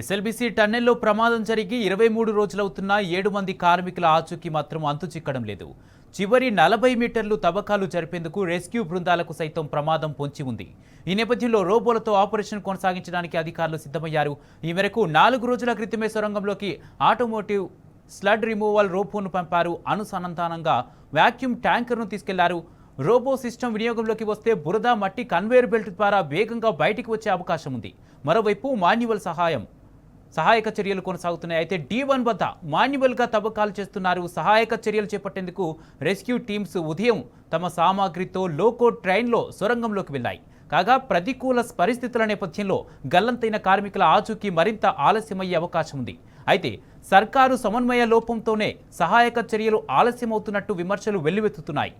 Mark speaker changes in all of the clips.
Speaker 1: SLBC టన్నెల్లో ప్రమాదం జరిగి ఇరవై మూడు రోజులవుతున్నా ఏడు మంది కార్మికుల ఆచూకీ మాత్రం అంతు చిక్కడం లేదు. చివరి నలభై మీటర్లు తవ్వకాలు జరిపేందుకు రెస్క్యూ బృందాలకు సైతం ప్రమాదం పొంచి ఉంది. ఈ నేపథ్యంలో రోబోలతో ఆపరేషన్ కొనసాగించడానికి అధికారులు సిద్ధమయ్యారు. ఈ మేరకు నాలుగు రోజుల క్రితమే సొరంగంలోకి ఆటోమోటివ్ స్లడ్ రిమూవల్ రోబోను పంపారు. అనుసంధానంగా వాక్యూమ్ ట్యాంకర్ను తీసుకెళ్ళారు. రోబో సిస్టమ్ వినియోగంలోకి వస్తే బురద మట్టి కన్వేయర్ బెల్ట్ ద్వారా వేగంగా బయటికి వచ్చే అవకాశం ఉంది. మరోవైపు మాన్యువల్ సహాయం సహాయక చర్యలు కొనసాగుతున్నాయి. అయితే డి వన్ వద్ద మాన్యువల్గా తవ్వకాలు చేస్తున్నారు. సహాయక చర్యలు చేపట్టేందుకు రెస్క్యూ టీమ్స్ ఉదయం తమ సామాగ్రితో లోకో ట్రైన్లో సొరంగంలోకి వెళ్ళాయి. కాగా ప్రతికూల పరిస్థితుల నేపథ్యంలో గల్లంతైన కార్మికుల ఆచూకీ మరింత ఆలస్యమయ్యే అవకాశం ఉంది. అయితే సర్కారు సమన్వయ లోపంతోనే సహాయక చర్యలు ఆలస్యమవుతున్నట్టు విమర్శలు వెల్లువెత్తుతున్నాయి.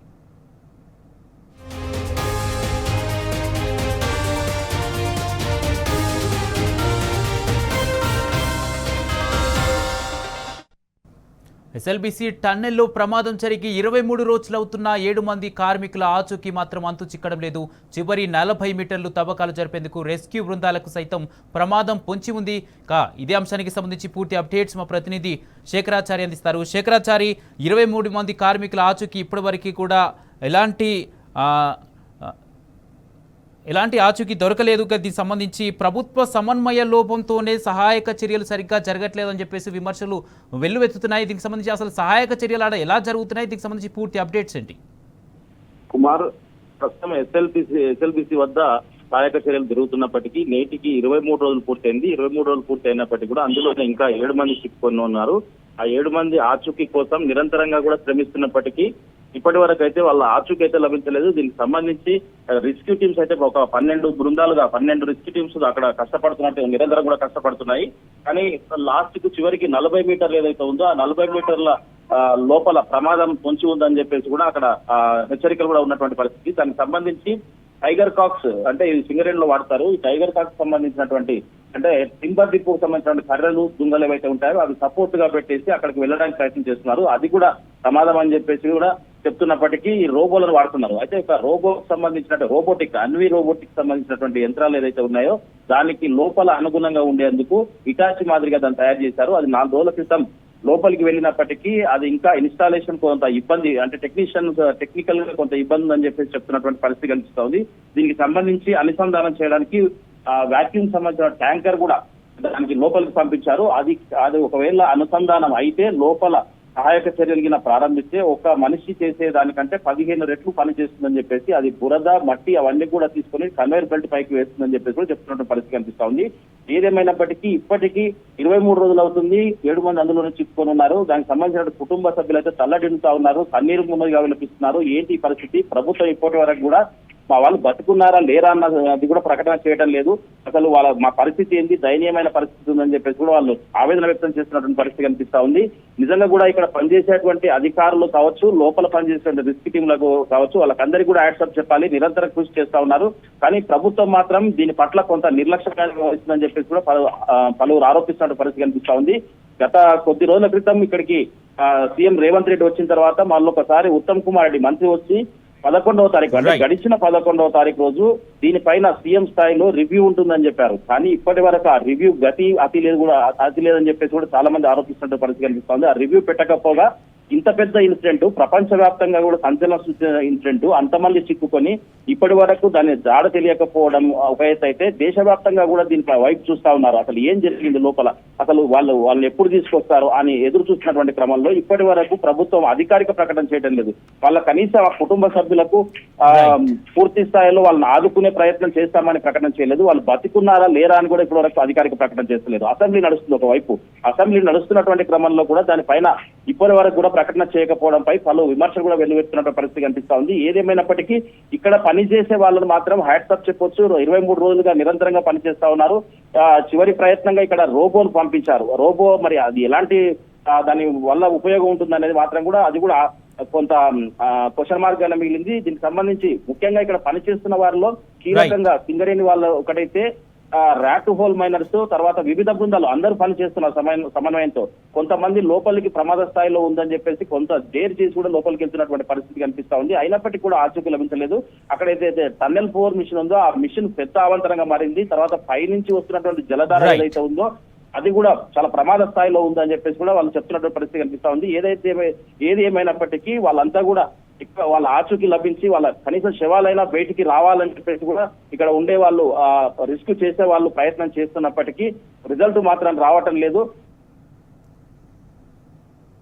Speaker 1: ఎస్ఎల్బీసీ టన్నెల్లో ప్రమాదం జరిగి ఇరవై మూడు రోజులవుతున్న ఏడు మంది కార్మికుల ఆచూకీ మాత్రం అంతు చిక్కడం లేదు. చివరి నలభై మీటర్లు తవ్వకాలు జరిపేందుకు రెస్క్యూ బృందాలకు సైతం ప్రమాదం పొంచి ఉంది. కా ఇదే అంశానికి సంబంధించి పూర్తి అప్డేట్స్ మా ప్రతినిధి శేఖరాచారి అందిస్తారు. శేఖరాచారి ఇరవై మూడు మంది కార్మికుల ఆచూకీ ఇప్పటివరకు కూడా ఎలాంటి ఎలాంటి ఆచూకీ దొరకలేదు దీనికి సంబంధించి. ప్రభుత్వ సమన్వయ లోపంతోనే సహాయక చర్యలు సరిగ్గా జరగట్లేదు అని చెప్పేసి విమర్శలు వెల్లువెత్తుతున్నాయి. దీనికి సంబంధించి అసలు సహాయక చర్యలు ఆడ ఎలా జరుగుతున్నాయి? దీనికి సంబంధించి పూర్తి అప్డేట్స్ ఏంటి?
Speaker 2: కుమార్ ప్రస్తుతం ఎస్ఎల్బిసి ఎస్ఎల్బిసి వద్ద సహాయక చర్యలు జరుగుతున్నప్పటికీ నేటికి ఇరవై మూడు రోజులు పూర్తయింది. ఇరవై మూడు రోజులు పూర్తి అయినప్పటికీ కూడా అందులో ఇంకా ఏడు మంది చిక్కుకొని ఉన్నారు ఆ ఏడు మంది ఆచూకీ కోసం నిరంతరంగా కూడా శ్రమిస్తున్నప్పటికీ ఇప్పటి వరకు అయితే వాళ్ళ ఆచూకీ అయితే లభించలేదు. దీనికి సంబంధించి రెస్క్యూ టీమ్స్ అయితే ఒక పన్నెండు బృందాలుగా పన్నెండు రెస్క్యూ టీమ్స్ అక్కడ కష్టపడుతున్నట్టు నిరంతరం కూడా కష్టపడుతున్నాయి. కానీ లాస్ట్కు చివరికి నలభై మీటర్లు ఏదైతే ఉందో ఆ నలభై మీటర్ల లోపల ప్రమాదం పొంచి ఉందని చెప్పేసి కూడా అక్కడ ఆ, హెచ్చరికలు కూడా ఉన్నటువంటి పరిస్థితి. దానికి సంబంధించి టైగర్ కాక్స్ అంటే ఇది సింగరేణి లో వాడతారు. ఈ టైగర్ కాక్స్ సంబంధించినటువంటి అంటే టింబర్ డిపోకి సంబంధించినటువంటి కర్రలు దుంగలు ఏవైతే ఉంటాయో అవి సపోర్ట్గా పెట్టేసి అక్కడికి వెళ్ళడానికి ప్రయత్నం చేస్తున్నారు. అది కూడా ప్రమాదం అని చెప్పేసి కూడా చెప్తున్నప్పటికీ ఈ రోబోలను వాడుతున్నారు. అయితే ఒక రోబో సంబంధించిన రోబోటిక్ అన్వి రోబోటిక్ సంబంధించినటువంటి యంత్రాలు ఏదైతే ఉన్నాయో దానికి లోపల అనుగుణంగా ఉండేందుకు ఇటాచి మాదిరిగా దాన్ని తయారు చేశారు. అది నాలుగు రోజుల క్రితం లోపలికి వెళ్ళినప్పటికీ అది ఇంకా ఇన్స్టాలేషన్ కొంత ఇబ్బంది అంటే టెక్నీషియన్ టెక్నికల్ uh, గా కొంత ఇబ్బంది అని చెప్పేసి చెప్తున్నటువంటి పరిస్థితి కనిపిస్తోంది. దీనికి సంబంధించి అనుసంధానం చేయడానికి వ్యాక్యూమ్ సంబంధించిన ట్యాంకర్ కూడా దానికి లోపలికి పంపించారు. అది అది ఒకవేళ అనుసంధానం అయితే లోపల సహాయక చర్యలు ప్రారంభిస్తే ఒక మనిషి చేసే దానికంటే పదిహేను రెట్లు పని చేస్తుందని చెప్పేసి అది బురద మట్టి అవన్నీ కూడా తీసుకొని కన్వేర్ బెల్ట్ పైకి వేస్తుందని చెప్పేసి కూడా చెప్తున్న పరిస్థితి కనిపిస్తా ఉంది. ఏదేమైనప్పటికీ ఇప్పటికీ ఇరవై మూడు రోజులు అవుతుంది. ఏడు మంది అందులోనే చిక్కుకొని ఉన్నారు. దానికి సంబంధించిన కుటుంబ సభ్యులైతే అయితే తల్లడిల్లుతా ఉన్నారు. కన్నీరు మున్నదిగా వినిపిస్తున్నారు ఏంటి పరిస్థితి? ప్రభుత్వం ఇప్పటి వరకు కూడా మా వాళ్ళు బతుకున్నారా లేరా అన్న అది కూడా ప్రకటన చేయడం లేదు. అసలు వాళ్ళ మా పరిస్థితి ఏంటి దయనీయమైన పరిస్థితి ఉందని చెప్పేసి కూడా వాళ్ళు ఆవేదన వ్యక్తం చేస్తున్నటువంటి పరిస్థితి కనిపిస్తా ఉంది. నిజంగా కూడా ఇక్కడ పనిచేసేటువంటి అధికారులు కావచ్చు లోపల పనిచేసేటువంటి రిస్క్ టీంలకు కావచ్చు వాళ్ళకందరికీ కూడా యాడ్సప్ చెప్పాలి. నిరంతరం కృషి చేస్తా ఉన్నారు. కానీ ప్రభుత్వం మాత్రం దీని పట్ల కొంత నిర్లక్ష్యంగా వ్యవహరిస్తుందని చెప్పేసి కూడా పలు- పలువురు ఆరోపిస్తున్న పరిస్థితి కనిపిస్తా ఉంది. గత కొద్ది రోజుల క్రితం ఇక్కడికి సీఎం రేవంత్ రెడ్డి వచ్చిన తర్వాత మళ్ళీ ఒకసారి ఉత్తమ్ కుమార్ రెడ్డి మంత్రి వచ్చి పదకొండవ తారీఖు అంటే. గడిచిన పదకొండవ తారీఖు రోజు దీనిపైన సీఎం స్థాయిలో రివ్యూ ఉంటుందని చెప్పారు. కానీ ఇప్పటి వరకు ఆ రివ్యూ గతి అతి లేదు కూడా అతి లేదని చెప్పేసి కూడా చాలా మంది ఆరోపిస్తున్న పరిస్థితి కనిపిస్తోంది. ఆ రివ్యూ పెట్టకపోగా ఇంత పెద్ద ఇన్సిడెంట్ ప్రపంచ వ్యాప్తంగా కూడా సంచలనం సృష్టించిన ఇన్సిడెంట్ అంతమంది చిక్కుకొని ఇప్పటి వరకు దాని జాడ తెలియకపోవడం ఒక అయితే దేశవ్యాప్తంగా కూడా దీనిపై వైపు చూస్తా ఉన్నారు. అసలు ఏం జరిగింది లోపల? అసలు వాళ్ళు వాళ్ళు ఎప్పుడు తీసుకొస్తారు అని ఎదురు చూస్తున్నటువంటి క్రమంలో ఇప్పటి వరకు ప్రభుత్వం అధికారిక ప్రకటన చేయడం లేదు. వాళ్ళ కనీసం ఆ కుటుంబ సభ్యులకు పూర్తి స్థాయిలో వాళ్ళని ఆదుకునే ప్రయత్నం చేస్తామని ప్రకటన చేయలేదు. వాళ్ళు బతికున్నారా లేరా అని కూడా ఇప్పటి వరకు అధికారిక ప్రకటన చేస్తలేదు. అసెంబ్లీ నడుస్తుంది ఒకవైపు. అసెంబ్లీ నడుస్తున్నటువంటి క్రమంలో కూడా దానిపైన ఇప్పటి వరకు కూడా ప్రకటన చేయకపోవడంపై పలు విమర్శలు కూడా వెల్లువెత్తున్న పరిస్థితి కనిపిస్తా ఉంది. ఏదేమైనప్పటికీ ఇక్కడ పనిచేసే వాళ్ళని మాత్రం హ్యాట్సప్ చెప్పొచ్చు. ఇరవై మూడు రోజులుగా నిరంతరంగా పనిచేస్తా ఉన్నారు. చివరి ప్రయత్నంగా ఇక్కడ రోబోను పంపించారు. రోబో మరి అది ఎలాంటి దాని వల్ల ఉపయోగం ఉంటుంది అనేది మాత్రం కూడా అది కూడా కొంత క్వశ్చన్ మార్క్ గానే మిగిలింది. దీనికి సంబంధించి ముఖ్యంగా ఇక్కడ పనిచేస్తున్న వారిలో కీలకంగా సింగరేణి వాళ్ళ ఒకటైతే ర్యాట్ హోల్ మైనర్స్ తర్వాత వివిధ బృందాలు అందరూ పనిచేస్తున్నారు సమయ సమన్వయంతో. కొంతమంది లోపలికి ప్రమాద స్థాయిలో ఉందని చెప్పేసి కొంత డేర్ చేసి కూడా లోపలికి వెళ్తున్నటువంటి పరిస్థితి కనిపిస్తా ఉంది. అయినప్పటికీ కూడా ఆచూకీ లభించలేదు. అక్కడైతే టన్నెల్ ఫోర్ మిషన్ ఉందో ఆ మిషన్ పెద్ద అవంతరంగా మారింది. తర్వాత పై నుంచి వస్తున్నటువంటి జలధార. ఏదైతే ఉందో అది కూడా చాలా ప్రమాద స్థాయిలో ఉందని చెప్పేసి కూడా వాళ్ళు చెప్తున్నటువంటి పరిస్థితి కనిపిస్తా ఉంది. ఏదైతే ఏది ఏమైనప్పటికీ వాళ్ళంతా కూడా ఇక్కడ వాళ్ళ ఆచూకీ లభించి వాళ్ళ కనీసం శవాలైనా బయటికి రావాలని చెప్పేసి కూడా ఇక్కడ ఉండే వాళ్ళు ఆ రిస్క్ చేసే వాళ్ళు ప్రయత్నం చేస్తున్నప్పటికీ రిజల్ట్ మాత్రం రావటం లేదు.